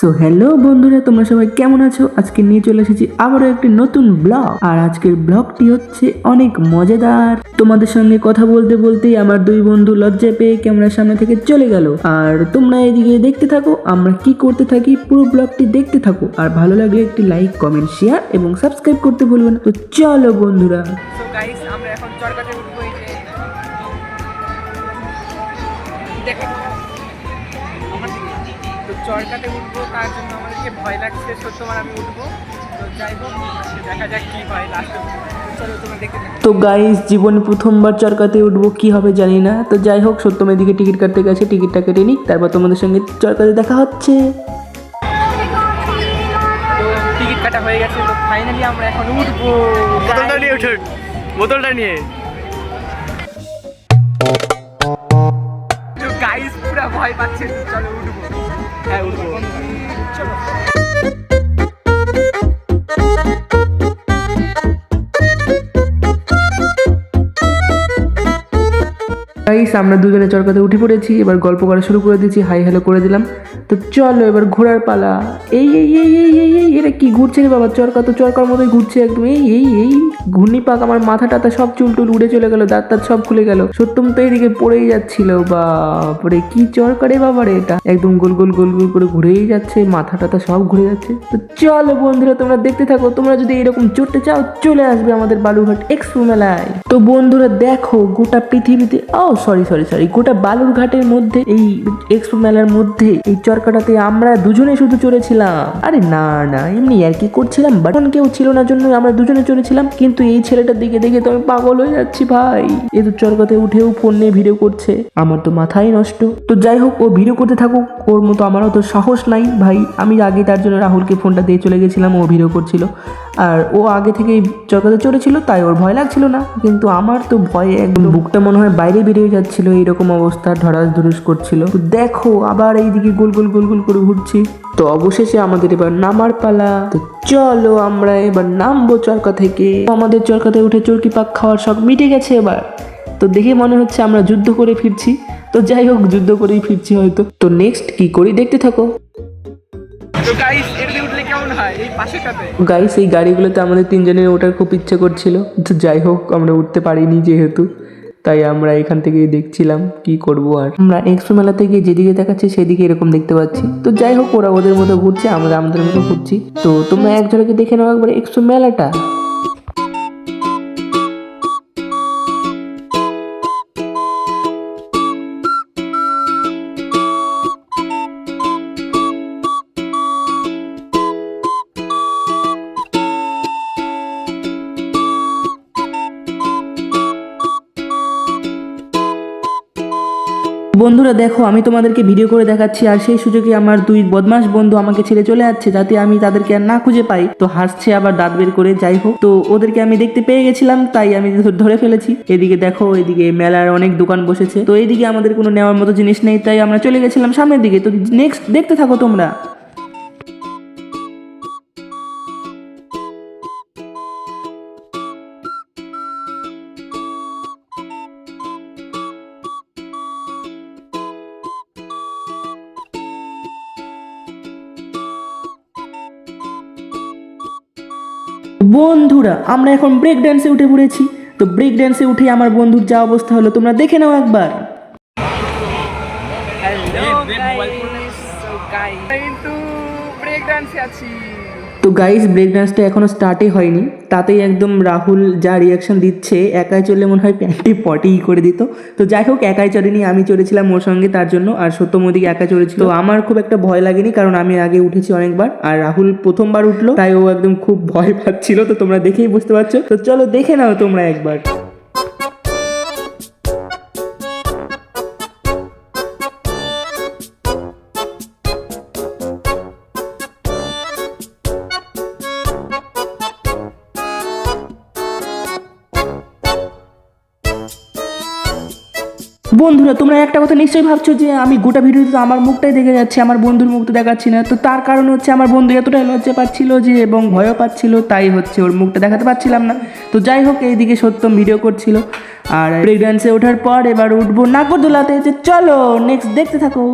So hello বন্ধুরা, তোমরা সবাই কেমন আছো? আজকে নিয়ে চলে এসেছি আবারও একটি নতুন ব্লগ। আর আজকের ব্লগটি হচ্ছে অনেক মজাদার। তোমাদের সঙ্গে কথা বলতে বলতেই আমার দুই বন্ধু লজ্জা পেয়ে ক্যামেরার সামনে থেকে চলে গেল। আর তোমরা এদিকে দেখতে থাকো, আমরা কি করতে থাকি পুরো ব্লগটি দেখতে থাকো। আর ভালো লাগলে একটি লাইক, কমেন্ট শেয়ার এবং সাবস্ক্রাইব করতে ভুলবেন না। তো চলো বন্ধুরা। আমরা এখন দেখো চরকাতে উঠবো তার জন্য আমাদেরকে ভয় লাগছে। সত্যবার আমি উঠবো। তো যাই হোক দেখা যাক কি হয় লাস্টে চলো তোমরা দেখতে তো গাইস জীবনে প্রথমবার চরকাতে উঠবো কি হবে জানি না। তো যাই হোক সত্যম এদিকে টিকিট কাটতে গেছে টিকিটটা কেটে নিক তারপর তোমাদের সঙ্গে চরকাতে দেখা হচ্ছে। টিকিট কাটা হয়ে গেছে তো ফাইনালি আমরা এখন উঠবো। বোতলটা নিয়ে উঠুন বোতলটা নিয়ে। গাইস পুরো ভয় পাচ্ছে চলো উঠবো। হ্যাঁ উঠবো গাইস আমরা দুজনে চরকাতে উঠে পড়েছি, এবার গল্প করা শুরু করে দিয়েছি, হাই হ্যালো করে দিলাম। তো চলো এবার ঘোরার পালা। এই এই এই এই এই এই এটা কি ঘুরছে রে বাবা? চরকা তো চরকার মতোই ঘুরছে একদম। এই এই এই ঘূর্ণি পাক আমার মাথা টাথা সব চুল টুল উড়ে চলে গেল, দাঁত টাত সব খুলে গেল। সত্যম তো এইদিকে পড়েই যাচ্ছিল, বাপরে, কি বাবা রে এটা? একদম গোল গোল গোল গোল করে ঘুরেই যাচ্ছে মাথা টাথা সব ঘুরে যাচ্ছে। তো চলো বন্ধুরা, তোমরা দেখতে থাকো, তোমরা যদি এরকম চড়তে চাও, চলে আসবে আমাদের বালুরঘাট এক্সপো মেলায়। তো বন্ধুরা, দেখো গোটা পৃথিবীতে, ও সরি সরি সরি সরি। গোটা বালুরঘাটের মধ্যে, এই এক্সপো মেলার মধ্যে, এই চরকাটাতে আমরা দুজনে শুধু চড়েছিলাম। আরে না না, এমনি আর কি করছিলাম? বাটন কেউ ছিল না জন্য আমরা দুজনে চড়েছিলাম। কিন্তু এই ছেলেটার দিকে দেখে তো আমি পাগল হয়ে যাচ্ছি ভাই। এ তো চরকাতে উঠেও ফোন নিয়ে ভিডিও করছে। আমার তো মাথাই নষ্ট। তো যাই হোক, ও ভিডিও করতে থাকুক। ওর মতো আমারও তো সাহস নাই ভাই। আমি আগে তার জন্য রাহুলকে ফোনটা দিয়ে চলে গেছিলাম, ও ভিডিও করছিল। আর ও আগে থেকেই চরকাতে চড়েছিল তাই ওর ভয় লাগছিল না। কিন্তু আমার তো ভয়ে একদম বুকটা মনে হয় বাইরে বেরিয়ে যাচ্ছিল, এইরকম অবস্থা ধরাস ধরুস করছিল। তো দেখো, আবার এইদিকে গোল গোল গোল গোল করে ঘুরছি। তো অবশেষে আমাদের এবার নামার পালা। তো চলো আমরা এবার নামবো চরকা থেকে। আমাদের চরকাতে উঠে চরকি পাক খাওয়ার সব মিটে গেছে এবার। তো দেখে মনে হচ্ছে আমরা যুদ্ধ করে ফিরছি। তো যাই হোক, যুদ্ধ করেই ফিরছি হয়তো। তো নেক্সট কি করি দেখতে থাকো। তো গাইস এটাতে উঠলে গাইস এই গাড়িগুলোতে আমাদের তিনজনের ওঠার খুব ইচ্ছে করছিল। তো যাই হোক, আমরা উঠতে পারিনি যেহেতু। তাই আমরা এখান থেকে দেখছিলাম কি করব আর। আমরা এক্সপো মেলা থেকে যেদিকে দেখাচ্ছি সেদিকে এরকম দেখতে পাচ্ছি। তো যাই হোক, ওরা ওদের মতো ঘুরছে, আমরা আমাদের মতো ঘুরছি। তো তোমরা এক দেখে নাও একবার এক্সপো মেলাটা। বন্ধুরা দেখো, আমি তোমাদেরকে ভিডিও করে দেখাচ্ছি, আর সেই সুযোগে আমার দুই বদমাস বন্ধু আমাকে ছেড়ে চলে যাচ্ছে যাতে আমি তাদেরকে আর না খুঁজে পাই। তো হাসছে, আবার দাঁত বের করে, যাই হোক। তো ওদেরকে আমি দেখতে পেয়ে গেছিলাম, তাই আমি ধরে ফেলেছি। এদিকে দেখো, এদিকে মেলার অনেক দোকান বসেছে। তো এইদিকে আমাদের কোনো নেওয়ার মতো জিনিস নেই, তাই আমরা চলে গেছিলাম সামনের দিকে। তো নেক্সট দেখতে থাকো তোমরা। বন্ধুরা, আমরা এখন ব্রেক ড্যান্সে উঠে পড়েছি। তো ব্রেক ড্যান্সে উঠে আমার বন্ধুর যা অবস্থা হলো, তোমরা দেখে নাও একবার। কিন্তু ব্রেক ড্যান্সে আছি। তো গাইজ ব্রেক ডান্সটা এখনও স্টার্টই হয়নি। তাতেই একদম রাহুল যা রিয়াকশন দিচ্ছে একাই চললে মনে হয় প্যান্টটি পটেই করে দিত। তো যাই হোক একাই চড়েনি আমি চড়েছিলাম ওর সঙ্গে তার জন্য। আর সত্য মোদিকে একা চড়েছিল আমার খুব একটা ভয় লাগেনি কারণ আমি আগে উঠেছি অনেকবার। আর রাহুল প্রথমবার উঠল তাই ও একদম খুব ভয় পাচ্ছিল। তো তোমরা দেখেই বুঝতে পারছ। তো চলো দেখে নাও তোমরা একবার। বন্ধুরা, তোমরা একটা কথা নিশ্চয়ই ভাবছ যে আমি গোটা ভিডিওতে আমার মুখটাই দেখে যাচ্ছি, আমার বন্ধুর মুখ তো দেখাচ্ছি না। তো তার কারণ হচ্ছে আমার বন্ধু এতটাই লজ্জা পাচ্ছিল যে এবং ভয়ও পাচ্ছিল, তাই হচ্ছে ওর মুখটা দেখাতে পারছিলাম না। তো যাই হোক, এইদিকে সত্যম ভিডিও করছিল। আর ব্রেক ওঠার পর এবার উঠবো নাগরদোলাতে যে চলো নেক্সট দেখতে থাকো।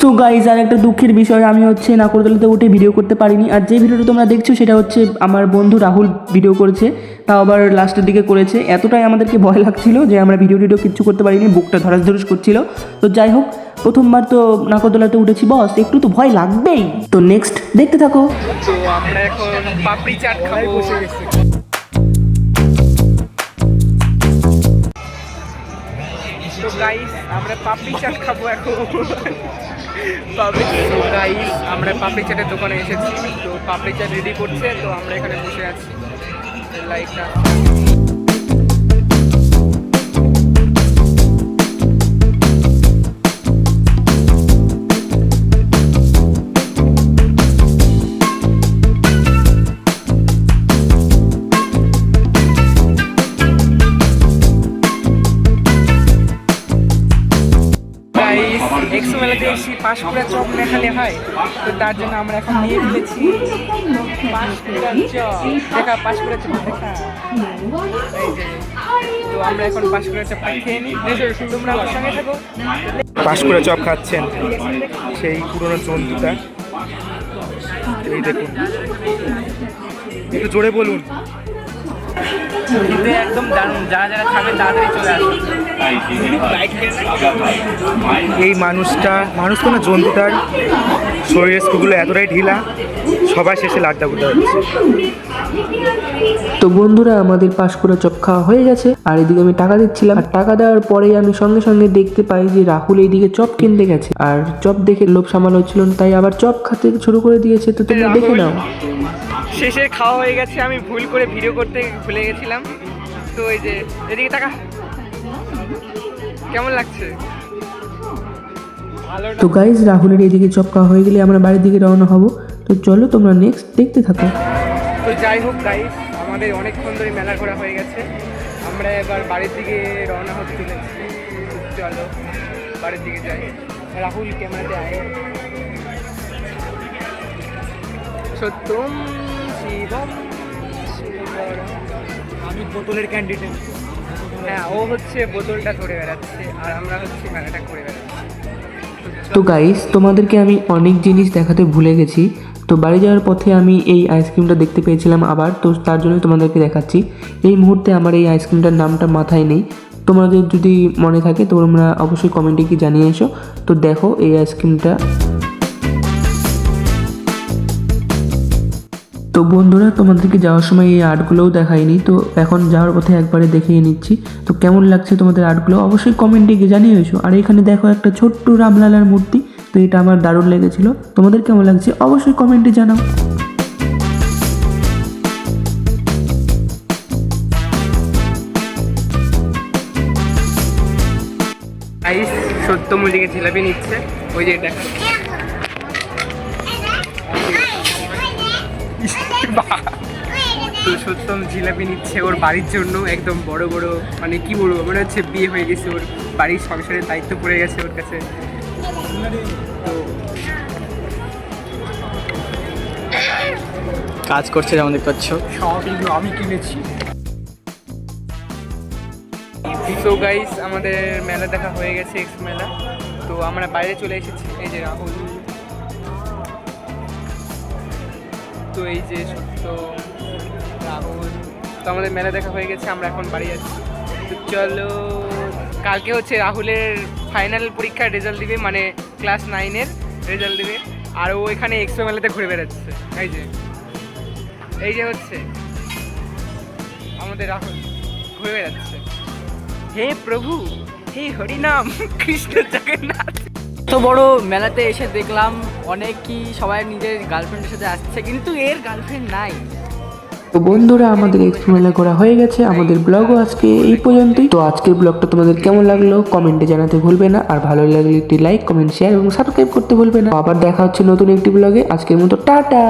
তো গাইজ আর একটা দুঃখের বিষয় আমি হচ্ছে নাকরদোলাতে উঠে ভিডিও করতে পারিনি। আর যে ভিডিওটা তোমরা দেখছ সেটা হচ্ছে আমার বন্ধু রাহুল ভিডিও করেছে। তাও আবার লাস্টের দিকে করেছে। এতটাই আমাদেরকে ভয় লাগছিল যে আমরা ভিডিও টিডিও কিচ্ছু করতে পারিনি বুকটা ধরাস ধরস করছিল। তো যাই হোক প্রথমবার তো নাকরদোলাতে উঠেছি বস। একটু তো ভয় লাগবেই। তো নেক্সট দেখতে থাকো। তো আমরা এখন পাপড়ি চাট খাব। গাইস আমরা পাপড়ি চাট খাব এখন। পাপড়ি তো গাইস আমরা পাপড়ি চাটের দোকানে এসেছি। তো পাপড়ি চাট রেডি করছে, তো আমরা এখানে বসে আছি। লাইটটা এসে পাঁশকুড়া চপ দেখালে হয়, তো তার জন্য আমরা এখন নিয়ে ফেলেছি দেখা পাঁশকুড়া চপ দেখা। তো আমরা এখন চপ খাচ্ছেন সেই পুরনো জন্তুটা। এই দেখুন। একটু জোরে বলুন। কিন্তু একদম দারুণ। যারা যারা খাবেন তাড়াতাড়ি চলে আসুন। এই মানুষটা মানুষ তো না জন্তুটার। শরীরের স্কুলগুলো এতটাই ঢিলা সবাই শেষে লাড্ডা গুলো হচ্ছে। তো বন্ধুরা আমাদের পাঁশকুড়া চপ খাওয়া হয়ে গেছে। আর এদিকে আমি টাকা দিচ্ছিলাম। আর টাকা দেওয়ার পরেই আমি সঙ্গে সঙ্গে দেখতে পাই যে রাহুল এইদিকে চপ কিনতে গেছে। আর চপ দেখে লোভ সামাল হচ্ছিল না, তাই আবার চপ খাতে শুরু করে দিয়েছে। তো তোমরা দেখে নাও। শেষে খাওয়া হয়ে গেছে আমি ভুল করে ভিডিও করতে ভুলে গেছিলাম। তো এই যে এদিকে টাকা কেমন লাগছে? তো গাইজ রাহুলের এইদিকে চপ খাওয়া হয়ে গেলে আমরা বাড়ির দিকে রওনা হব। তো চলো তোমরা নেক্সট দেখতে থাকো। তো যাই হোক গাইস আমাদের অনেকক্ষণ ধরে মেলা ঘোরা হয়ে গেছে। আমরা এবার বাড়ির দিকে রওনা হতে চলেছি। চলো বাড়ির দিকে যাই। রাহুল ক্যামেরাতে আয়। সত্যম। শিবম আমি বোতলের ক্যান্ডিডেট হ্যাঁ ও হচ্ছে বোতলটা ধরে বেড়াচ্ছে আর আমরা হচ্ছে মেলাটা করে বেড়াচ্ছি। তো গাইস তোমাদেরকে আমি অনেক জিনিস দেখাতে ভুলে গেছি। তো বাড়ি যাওয়ার পথে আমি এই আইসক্রিমটা দেখতে পেয়েছিলাম আবার তো তার জন্য তোমাদেরকে দেখাচ্ছি। এই মুহূর্তে আমার এই আইসক্রিমটার নামটা মাথায় নেই। তোমাদের যদি মনে থাকে তোমরা অবশ্যই কমেন্টে কি জানিয়ে এসো। তো দেখো এই আইসক্রিমটা তো বন্ধুরা, তোমাদেরকে যাওয়ার সময় এই আর্টগুলোও দেখাইনি, তো এখন যাওয়ার পথে একবারে দেখিয়ে নিচ্ছি। তো কেমন লাগছে তোমাদের আর্টগুলো? অবশ্যই কমেন্টে গিয়ে জানিয়ে এসো আর এখানে দেখো একটা ছোট্ট রামলালার মূর্তি, তো এটা আমার দারুণ লেগেছিল। তোমাদের কেমন লাগছে? অবশ্যই কমেন্টে জানাও। আইস সত্যমল্লিকে জিলাপি নিচ্ছে। ওই যে দেখ। তো সত্যম জিলাপি নিচ্ছে ওর বাড়ির জন্য একদম বড় বড় মানে কি বলব মনে হচ্ছে বিয়ে হয়ে গেছে ওর বাড়ির সংসারের দায়িত্ব পড়ে গেছে ওর কাছে। তো কাজ করছে যেমন দেখতে পাচ্ছ। সব এগুলো আমি কিনেছি। সো গাইস আমাদের মেলা দেখা হয়ে গেছে এক্স মেলা তো আমরা বাইরে চলে এসেছি। এই যে রাহুল। তো এই যে সত্য, রাহুল, তো আমাদের মেলা দেখা হয়ে গেছে, আমরা এখন বাড়ি যাচ্ছি তো চলো, কালকে হচ্ছে রাহুলের ফাইনাল পরীক্ষার রেজাল্ট দিবে মানে ক্লাস নাইনের রেজাল্ট দিবে, আর ও এখানে এক্সপো মেলাতে ঘুরে বেড়াচ্ছে, এই যে। এই যে হচ্ছে, আমাদের রাহুল ঘুরে বেড়াচ্ছে। হে প্রভু, হে হরিনাম, কৃষ্ণ জগন্নাথ। এত বড় মেলাতে এসে দেখলাম অনেকই সবাই নিজের গার্লফ্রেন্ডের সাথে আসছে, কিন্তু এর গার্লফ্রেন্ড নাই। তো বন্ধুরা, আমাদের এক্সপো মেলা করা হয়ে গেছে, আমাদের ব্লগও আজকে এই পর্যন্তই। তো আজকের ব্লগটা তোমাদের কেমন লাগল কমেন্টে জানাতে ভুলবে না, আর ভালো লাগলে একটি লাইক কমেন্ট শেয়ার এবং সাবস্ক্রাইব করতে ভুলবে না। আবার দেখা হচ্ছে নতুন একটি ব্লগে, আজকের মতো টাটা!